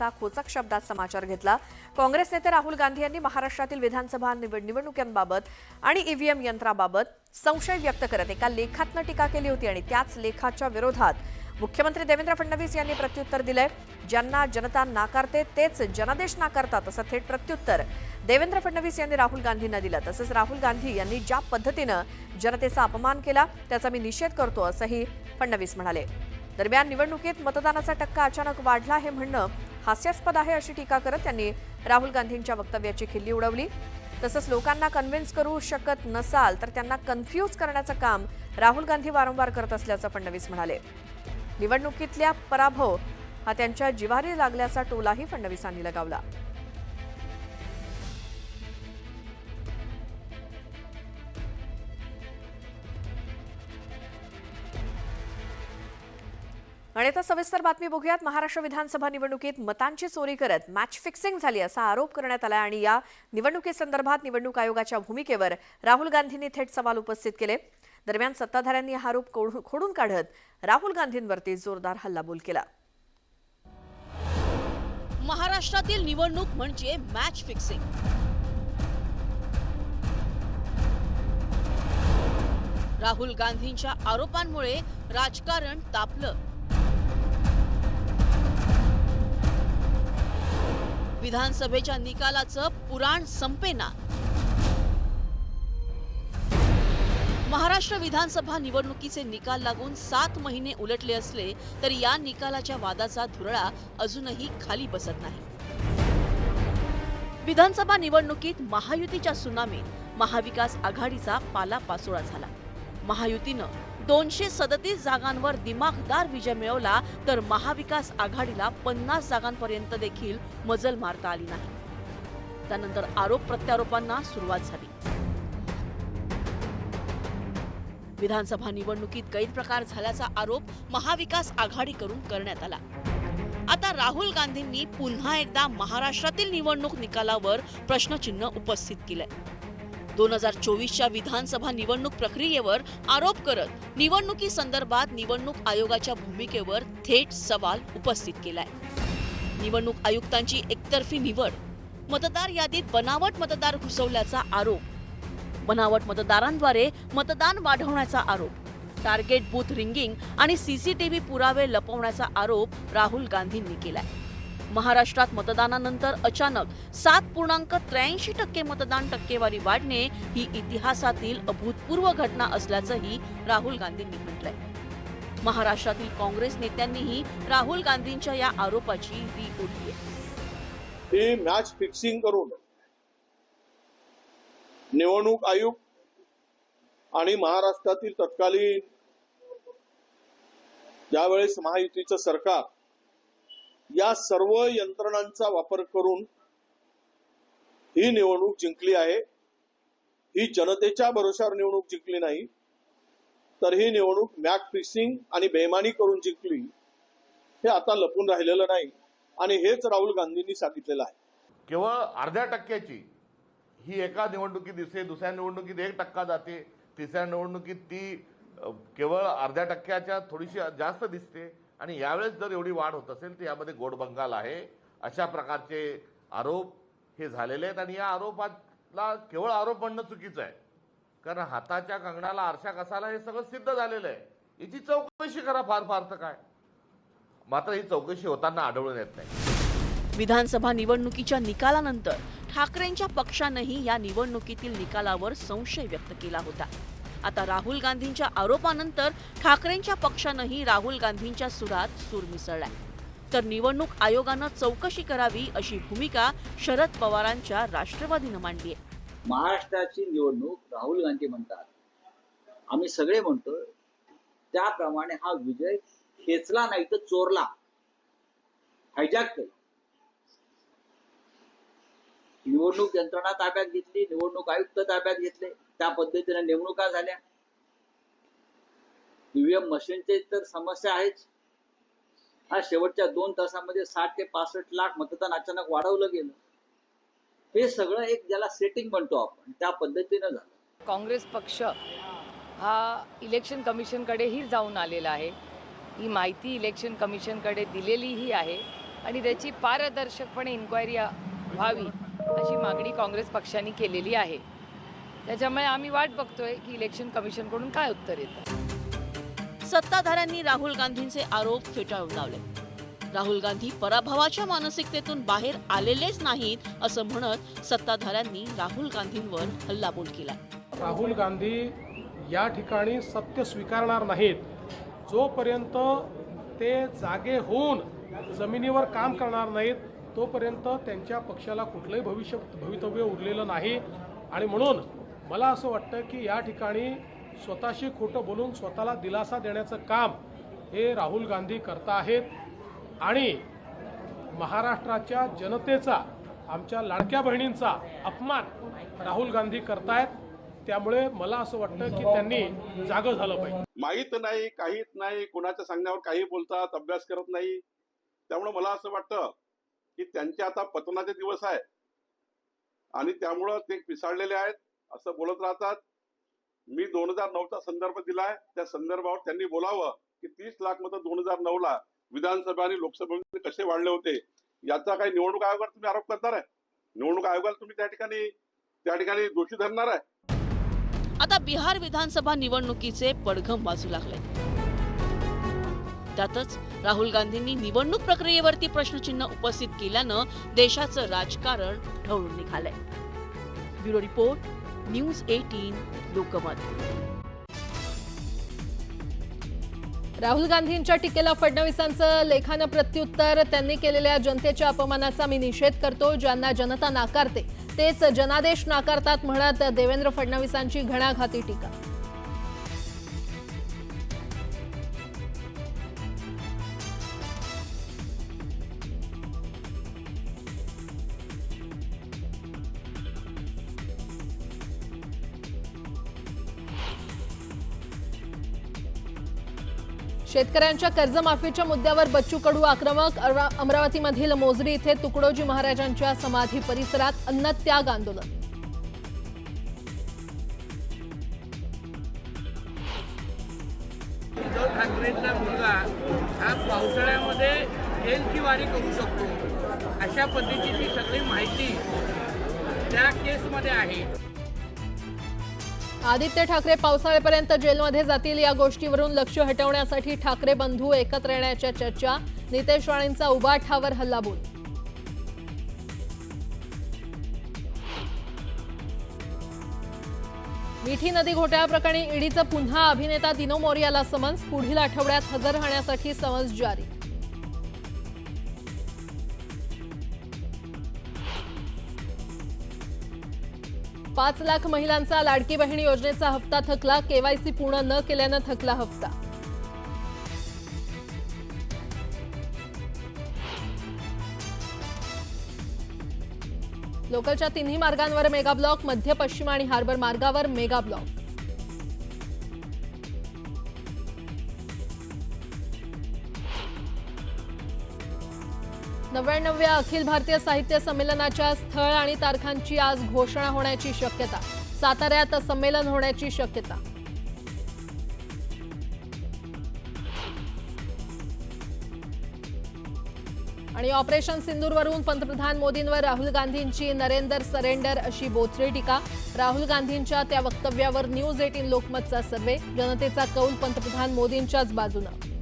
खोचक शब्दात समाचार घेतला. काँग्रेस नेते राहुल गांधी यांनी महाराष्ट्रातील विधानसभा निवडणुकांबाबत आणि ईव्हीएम यंत्राबाबत संशय व्यक्त करत एका लेखातनं टीका केली होती आणि त्याच लेखाच्या विरोधात मुख्यमंत्री देवेंद्र फडणवीस यांनी प्रत्युत्तर दिलंय. ज्यांना जनता नाकारते तेच जनादेश नाकारतात असं थेट प्रत्युत्तर देवेंद्र फडणवीस यांनी राहुल गांधींना दिलं. तसंच राहुल गांधी यांनी ज्या पद्धतीनं जनतेचा अपमान केला त्याचा मी निषेध करतो असंही फडणवीस म्हणाले. दरम्यान निवडणुकीत मतदानाचा टक्का अचानक वाढला हे म्हणणं हास्यास्पद आहे अशी टीका करत त्यांनी राहुल गांधींच्या वक्तव्याची खिल्ली उडवली. तसंच लोकांना कन्व्हिन्स करू शकत नसाल तर त्यांना कन्फ्यूज करण्याचं काम राहुल गांधी वारंवार करत असल्याचं फडणवीस म्हणाले. निवडणुकीतल्या पराभव हा त्यांच्या जिवारी लागल्याचा टोलाही फडणवीसांनी लगावला. आणि आता सविस्तर बातमी बघूयात. महाराष्ट्र विधानसभा निवडणुकीत मतांची चोरी करत मॅच फिक्सिंग झाली असा आरोप करण्यात आला आणि या निवडणुकीसंदर्भात निवडणूक आयोगाच्या भूमिकेवर राहुल गांधींनी थेट सवाल उपस्थित केले. दरम्यान सत्ताधाऱ्यांनी हा आरोप खोडून काढत राहुल गांधींवरती जोरदार हल्लाबोल केला. महाराष्ट्रातील निवडणूक म्हणजे मॅच फिक्सिंग राहुल गांधींच्या आरोपांमुळे राजकारण तापलं. विधानसभेच्या निकालाचं पुराण संपेना महाराष्ट्र विधानसभा निवडणुकीचे निकाल लागून सात महिने उलटले असले तरी या निकालाच्या वादाचा धुरळा अजूनही खाली बसत नाही. विधानसभा निवडणुकीत महायुतीच्या सुनामीत महाविकास आघाडीचा पालापाचोळा झाला. महायुतीनं दोनशे सदतीस जागांवर दिमागदार विजय मिळवला तर महाविकास आघाडीला पन्नास जागांपर्यंत देखील मजल मारता आली नाही. त्यानंतर आरोप प्रत्यारोपांना सुरुवात झाली. विधानसभा निवडणुकीत गैरप्रकार झाल्याचा आरोप महाविकास आघाडीकडून करण्यात आला. आता राहुल गांधींनी पुन्हा एकदा महाराष्ट्रातील निवडणूक निकालावर प्रश्नचिन्ह उपस्थित केलंय. दोन हजार चोवीसच्या विधानसभा निवडणूक प्रक्रियेवर आरोप करत निवडणुकीसंदर्भात निवडणूक आयोगाच्या भूमिकेवर थेट सवाल उपस्थित केलाय. निवडणूक आयुक्तांची एकतर्फी निवड मतदार यादीत बनावट मतदार घुसवल्याचा आरोप बनावट मतदारांद्वारे मतदान वाढवण्याचा आरोप टार्गेट बूथ रिंगिंग आणि सीसीटीव्ही पुरावे लपवण्याचा आरोप राहुल गांधींनी केलाय. महाराष्ट्रात मतदानानंतर अचानक सात पूर्णांक त्र्याऐंशी टक्के मतदान टक्केवारी वाढणे ही इतिहासातील अभूतपूर्व घटना असल्याचंही राहुल गांधींनी म्हटलंय. महाराष्ट्रातील काँग्रेस नेत्यांनीही राहुल गांधींच्या या आरोपाची री ओढली ही मॅच फिक्सिंग करून निवडणूक आयोग आणि महाराष्ट्रातील तत्कालीन ज्यावेळेस महायुतीचं सरकार या सर्व यंत्रणांचा वापर करून ही निवडणूक जिंकली आहे. ही जनतेच्या भरोशावर निवडणूक जिंकली नाही तर ही निवडणूक मॅक फिक्सिंग आणि बेमानी करून जिंकली हे आता लपून राहिलेलं नाही आणि हेच राहुल गांधींनी सांगितलेलं आहे. केवळ अर्ध्या टक्क्याची ही एका निवडणुकीत दिसते दुसऱ्या निवडणुकीत एक टक्का जाते तिसऱ्या निवडणुकीत ती केवळ अर्ध्या टक्क्याच्या थोडीशी जास्त दिसते. आणि यावेळेस जर एवढी वाढ होत असेल तर यामध्ये गोडबंगाल आहे. अशा प्रकारचे आरोप हे झालेले आहेत आणि या आरोपाला केवळ आरोप म्हणणं चुकीचं आहे. कारण हाताच्या कंगणाला आरशा कसाला हे सगळं सिद्ध झालेलं आहे. याची चौकशी करा फार फार तर काय. मात्र ही चौकशी होताना आढळून येत नाही. विधानसभा निवडणुकीच्या निकालानंतर ठाकरेंच्या पक्षानंही या निवडणुकीतील निकालावर संशय व्यक्त केला होता. आता राहुल गांधींच्या आरोपानंतर ठाकरेंच्या पक्षानंही राहुल गांधींच्या सुरात सूर मिसळलाय. तर निवडणूक आयोगानं चौकशी करावी अशी भूमिका शरद पवारांच्या राष्ट्रवादीनं मांडली आहे. महाराष्ट्राची निवडणूक राहुल गांधी म्हणतात. आम्ही सगळे म्हणतो त्याप्रमाणे हा विजय खेचला नाही तर चोरला. हायजॅक केला. निवडणूक यंत्रणा ताब्यात घेतली निवडणूक आयुक्त ताब्यात घेतले. त्या पद्धतीने नेमणुका झाल्या. ईव्हीएम मशीनचे तर समस्या आहेच. हा शेवटच्या दोन तासामध्ये साठ ते पासष्ट लाख मतदान अचानक वाढवलं गेलं. हे सगळं एक ज्याला सेटिंग म्हणतो आपण त्या पद्धतीनं झालं. काँग्रेस पक्ष हा इलेक्शन कमिशनकडेही जाऊन आलेला आहे. ही माहिती इलेक्शन कमिशनकडे दिलेलीही आहे आणि त्याची पारदर्शकपणे इन्क्वायरी व्हावी अशी मागणी काँग्रेस पक्षाने केलेली आहे. त्याच्यामुळे आम्ही वाट बघतोय की इलेक्शन कमिशनकडून काय उत्तर येतं. सत्ताधाऱ्यांनी राहुल गांधींचे आरोप फेटाळून लावले. राहुल गांधी पराभवाच्या मानसिकतेतून बाहेर आलेलेच नाहीत असं म्हणत सत्ताधाऱ्यांनी राहुल गांधींवर हल्लाबोल केला. राहुल गांधी या ठिकाणी सत्य स्वीकारणार नाहीत. जोपर्यंत ते जागे होऊन जमिनीवर काम करणार नाहीत तोपर्यंत त्यांच्या पक्षाला कुठलंही भविष्य भवितव्य उरलेलं नाही. आणि म्हणून मला असं वाटतं की या ठिकाणी स्वतःशी खोटं बोलून स्वतःला दिलासा देण्याचं काम हे राहुल गांधी करता आहेत. आणि महाराष्ट्राच्या जनतेचा आमच्या लाडक्या बहिणींचा अपमान राहुल गांधी करतायत. त्यामुळे मला असं वाटतं की त्यांनी जागं झालं पाहिजे. माहीत नाही काहीच नाही कुणाच्या सांगण्यावर काही बोलतात अभ्यास करत नाही. त्यामुळे मला असं वाटतं की त्यांचे आता पतनाचे दिवस आहे आणि त्यामुळं ते पिसाळलेले आहेत. असं बोलत राहतात. मी दोन हजार नऊचा संदर्भ दिलाय. त्या संदर्भावर त्यांनी बोलावं की तीस लाख मतं दोन हजार नऊ ला विधानसभा आणि लोकसभेमध्ये कसे वाढले होते? याचा काही निवडणूक आयोगावर तुम्ही आरोप करणार आहे? निवडणूक आयोगाला तुम्ही त्या ठिकाणी त्या ठिकाणी दोषी धरणार आहे? आता बिहार विधानसभा निवडणुकीचे पडघम वाजू लागले. त्यातच राहुल गांधींनी निवडणूक प्रक्रियेवरती प्रश्नचिन्ह उपस्थित केल्यानं देशाचं राजकारण ढवळून निघालंय. Bureau report news eighteen Lokmat. Rahul गांधींच्या टीकेला फडणवीसांचं लेखानं प्रत्युत्तर. त्यांनी केलेल्या जनतेच्या अपमानाचा मी निषेध करतो ज्यांना जनता नाकारते तेच जनादेश नाकारतात म्हणत देवेंद्र फडणवीसांची घणाघाती टीका. शेतकऱ्यांच्या कर्जमाफीच्या मुद्द्यावर बच्चू कडू आक्रमक अमरावतीमधील मोजरी इथे तुकडोजी महाराजांच्या समाधी परिसरात अन्नत्याग आंदोलन. उद्धव ठाकरेंचा मुलगा हा पावसाळ्यामध्ये जेलची वारी करू शकतो. अशा पद्धतीची सगळी माहिती त्या केसमध्ये आहे. आदित्य ठाकरे पावसाळ्यापर्यंत जेलमध्ये जातील या गोष्टीवरून लक्ष हटवण्यासाठी ठाकरे बंधू एकत्र येण्याच्या चर्चा. नितेश राणेंचा उबाठावर हल्लाबोल. मिठी नदी घोटाळ्याप्रकरणी ईडीचं पुन्हा अभिनेता दिनो मोरियाला समन्स. पुढील आठवड्यात हजर राहण्यासाठी समन्स जारी. पाच लाख महिलांचा लाडकी बहिणी योजनेचा हप्ता थकला केवायसी पूर्ण न केल्यानं थकला हप्ता. लोकलच्या तिन्ही मार्गांवर मेगा ब्लॉक मध्य पश्चिम आणि हार्बर मार्गावर मेगा ब्लॉक नव्याण्णव्या अखिल भारतीय साहित्य संमेलनाच्या स्थळ आणि तारखांची आज घोषणा होण्याची शक्यता. साताऱ्यात संमेलन होण्याची शक्यता. आणि ऑपरेशन सिंदूरवरून पंतप्रधान मोदींवर राहुल गांधींची नरेंदर सरेंडर अशी बोचरी टीका. राहुल गांधींच्या त्या वक्तव्यावर न्यूज एटीन लोकमतचा सर्वे. जनतेचा कौल पंतप्रधान मोदींच्याच बाजूनं.